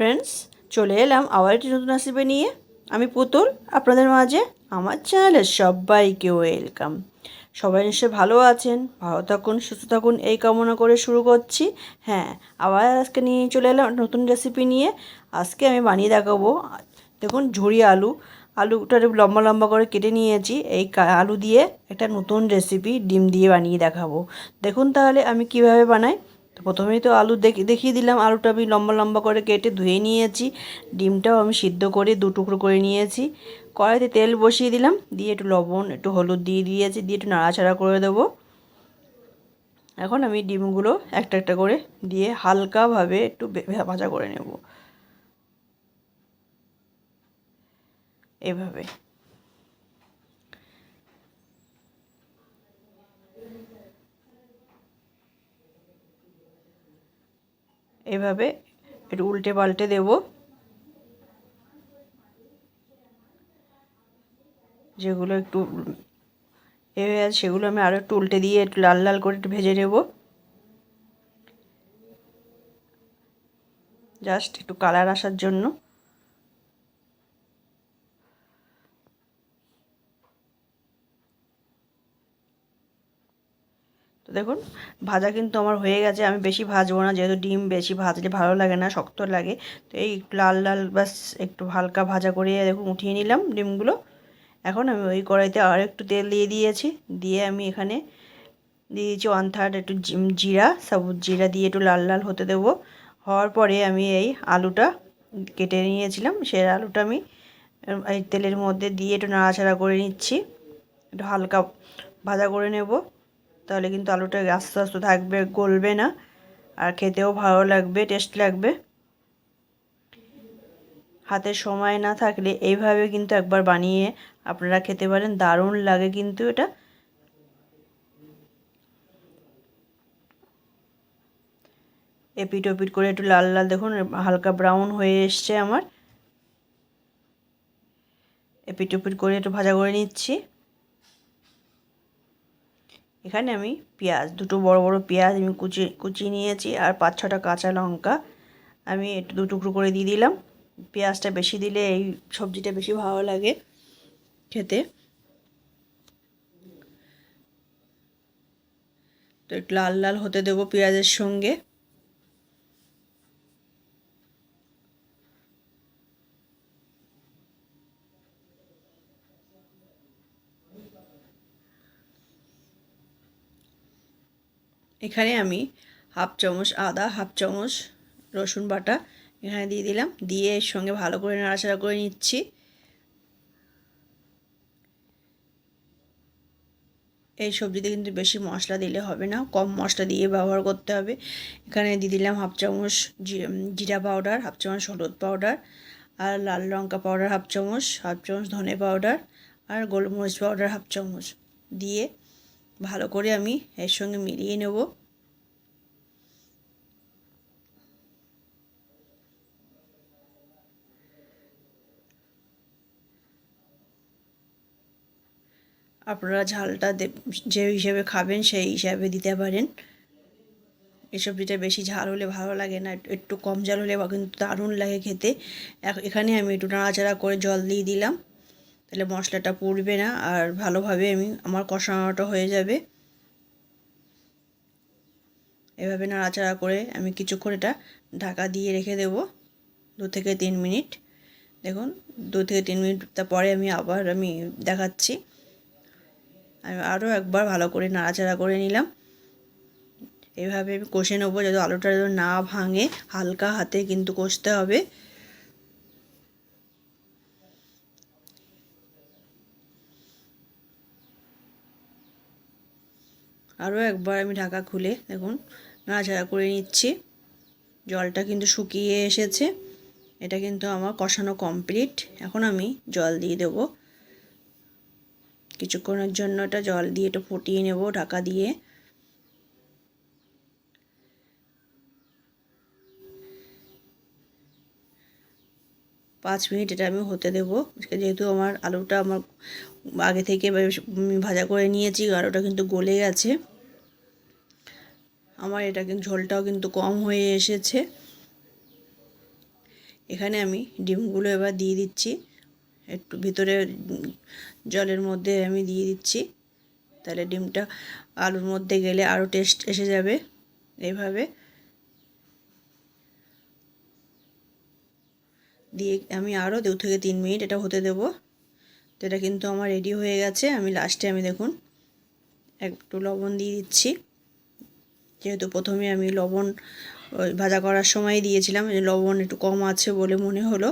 Friends চলে এলাম আবার একটি নতুন রেসিপি নিয়ে। আমি পুতুল, আপনাদের মাঝে আমার চ্যানেলে সবাইকে ওয়েলকাম সবাই নিশ্চয়ই ভালো আছেন, ভালো থাকুন, সুস্থ থাকুন, এই কামনা করে শুরু করছি। হ্যাঁ আবার আজকে নিয়ে চলে এলাম নতুন রেসিপি নিয়ে। আজকে আমি বানিয়ে দেখাবো। দেখুন ঝুড়ি আলু। আলুটা লম্বা লম্বা করে কেটে নিয়েছি। এই আলু দিয়ে একটা নতুন রেসিপি ডিম দিয়ে বানিয়ে দেখাবো। দেখুন তাহলে আমি কীভাবে বানাই। প্রথমেই তো আলু দেখি, দেখিয়ে দিলাম। আলুটা আমি লম্বা লম্বা করে কেটে ধুয়ে নিয়েছি। ডিমটাও আমি সিদ্ধ করে দু টুকরো করে নিয়েছি। কড়াইতে তেল বসিয়ে দিলাম। দিয়ে একটু লবণ, একটু হলুদ দিয়ে দিয়েছি। দিয়ে একটু নাড়াচাড়া করে দেবো। এখন আমি ডিমগুলো একটা একটা করে দিয়ে হালকাভাবে একটু ভাজা করে নেব। এভাবে। এভাবে একটু উল্টে পাল্টে দেব। যেগুলো একটু এভাবে আছে, সেগুলো আমি আরও একটু উল্টে দিয়ে একটু লাল লাল করে একটু ভেজে নেব। জাস্ট একটু কালার আসার জন্য। দেখুন, ভাজা কিন্তু আমার হয়ে গেছে, আমি বেশি ভাজবো না, যেহেতু ডিম বেশি ভাজলে ভালো লাগে না, শক্ত লাগে। তো এই লাল লাল বাস একটু হালকা ভাজা করে দেখুন, উঠিয়ে নিলাম ডিমগুলো। এখন আমি ওই কড়াইতে আর একটু তেল দিয়ে দিয়েছি, দিয়ে আমি এখানে দিয়ে দিয়েছি ওয়ান থার্ড একটু জিরা, সবুজ জিরা দিয়ে একটু লাল লাল হতে দেবো। হওয়ার পরে আমি এই আলুটা কেটে নিয়েছিলাম সেই আলুটা আমি, এই তেলের মধ্যে দিয়ে একটু নাড়াচাড়া করে নিচ্ছি, একটু হালকা ভাজা করে নেব। তাহলে কিন্তু আলুটা আস্তে আস্তে থাকবে, গলবে না। আর খেতেও ভালো লাগবে, টেস্ট লাগবে। হাতে সময় না থাকলে এইভাবে কিন্তু একবার বানিয়ে আপনারা খেতে পারেন, দারুণ লাগে কিন্তু এটা। এপিট ওপিট করে একটু লাল লাল দেখুন, হালকা ব্রাউন হয়ে এসছে আমার। এপিট ওপিট করে একটু ভাজা করে নিচ্ছি। এখানে আমি পেঁয়াজ, দুটো বড় বড় পেঁয়াজ আমি কুচি কুচিয়ে নিয়েছি আর পাঁচ ছটা কাঁচা লঙ্কা আমি একটু দু টুকরো করে দিয়ে দিলাম। পেঁয়াজটা বেশি দিলে এই সবজিটা বেশি ভালো লাগে খেতে। তো একটু লাল লাল হতে দেবো পেঁয়াজের সঙ্গে। এখানে আমি হাফ চামচ আদা, হাফ চামচ রসুন বাটা এখানে দিয়ে দিলাম। দিয়ে এর সঙ্গে ভালো করে নাড়াচাড়া করে নিচ্ছি। এই সবজিতে কিন্তু বেশি মশলা দিলে হবে না, কম মশলা দিয়ে ব্যবহার করতে হবে। এখানে দিয়ে দিলাম হাফ চামচ জিরা পাউডার, হাফ চামচ হলুদ পাউডার আর লাল লঙ্কা পাউডার হাফ চামচ হাফ চামচ ধনে পাউডার আর গোলমরিচ পাউডার হাফ চামচ। দিয়ে ভালো করে আমি এর সঙ্গে মিলিয়ে নেব। আপনারা ঝালটা যে হিসেবে খাবেন সেই হিসাবে দিতে পারেন। এই সবজিটা বেশি ঝাল হলে ভালো লাগে না একটু কম ঝাল হলে কিন্তু দারুণ লাগে খেতে। এখানে আমি একটু নাড়াচাড়া করে জল দিয়ে দিলাম। তাহলে মশলাটা পুড়বে না, আর ভালোভাবে আমি আমার কষানোটা হয়ে যাবে। এভাবে নাড়াচাড়া করে আমি কিছুক্ষণ এটা ঢাকা দিয়ে রেখে দেব, দু থেকে তিন মিনিট। দেখুন, দু থেকে তিন মিনিট পরে আমি আবার আমি দেখাচ্ছি। আমি আরও একবার ভালো করে নাড়াচাড়া করে নিলাম। এভাবে আমি কষে নেব, যাতে আলুটা যেন না ভাঙে, হালকা হাতে কিন্তু কষতে হবে। আরও একবার আমি ঢাকা খুলে দেখুন, নাড়াচাড়া করে নিচ্ছি। জলটা কিন্তু শুকিয়ে এসেছে। এটা কিন্তু আমার কষানো কমপ্লিট এখন আমি জল দিয়ে দেব। কিছুক্ষণের জন্য এটা জল দিয়ে একটু ফুটিয়ে নেব ঢাকা দিয়ে। পাঁচ মিনিট এটা আমি হতে দেবো। যেহেতু আমার আলুটা আমার আগে থেকে ভাজা করে নিয়েছি আলুটা কিন্তু গলে গেছে। আমার এটা কিন্তু ঝোলটাও কিন্তু কম হয়ে এসেছে। এখানে আমি ডিমগুলো এবার দিয়ে দিচ্ছি। একটু ভিতরে জলের মধ্যে আমি দিয়ে দিচ্ছি। তাহলে ডিমটা আলুর মধ্যে গেলে আরও টেস্ট এসে যাবে এইভাবে। দিয়ে আমি আরও দু থেকে তিন মিনিট এটা হতে দেবো। তো এটা কিন্তু আমার রেডি হয়ে গেছে। আমি লাস্টে আমি দেখুন একটু লবণ দিয়ে দিচ্ছি। যেহেতু প্রথমে আমি লবণ ভাজা করার সময় দিয়েছিলাম লবণ একটু কম আছে বলে মনে হলো,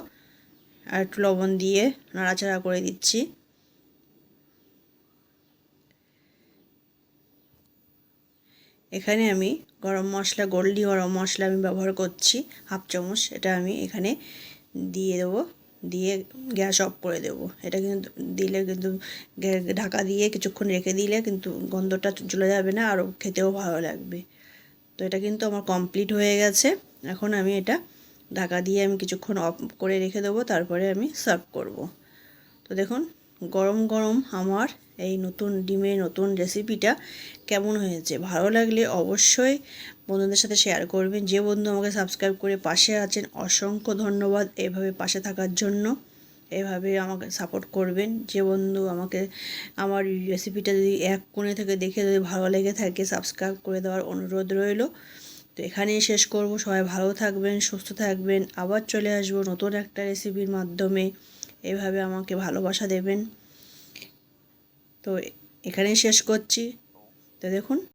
আর একটু লবণ দিয়ে নাড়াচাড়া করে দিচ্ছি। এখানে আমি গরম মশলা, গোল্ডি গরম মশলা আমি ব্যবহার করছি, হাফ চামচ, এটা আমি এখানে দিয়ে দেবো, দিয়ে গ্যাস অফ করে দেবো। এটা কিন্তু দিলে কিন্তু ঢাকা দিয়ে কিছুক্ষণ রেখে দিলে কিন্তু গন্ধটা চলে যাবে না, আরও খেতেও ভালো লাগবে। তো এটা কিন্তু আমার কমপ্লিট হয়ে গেছে। এখন আমি এটা ঢাকা দিয়ে আমি কিছুক্ষণ অফ করে রেখে দেবো, তারপরে আমি সার্ভ করব। তো দেখুন, গরম গরম আমার এই নতুন ডিমের নতুন রেসিপিটা কেমন হয়েছে? ভালো লাগলে অবশ্যই বন্ধুদের সাথে শেয়ার করবেন। যে বন্ধু আমাকে সাবস্ক্রাইব করে পাশে আছেন, অসংখ্য ধন্যবাদ এভাবে পাশে থাকার জন্য। এভাবে আমাকে সাপোর্ট করবেন। যে বন্ধু আমাকে, আমার রেসিপিটা যদি এক কোণে থেকে, দেখে যদি ভালো লেগে থাকে সাবস্ক্রাইব করে দেওয়ার অনুরোধ রইল। তো এখানেই শেষ করব। সবাই ভালো থাকবেন, সুস্থ থাকবেন। আবার চলে আসব নতুন একটা রেসিপির মাধ্যমে। এভাবে আমাকে ভালোবাসা দেবেন। তো এখানেই শেষ করছি। তো দেখুন।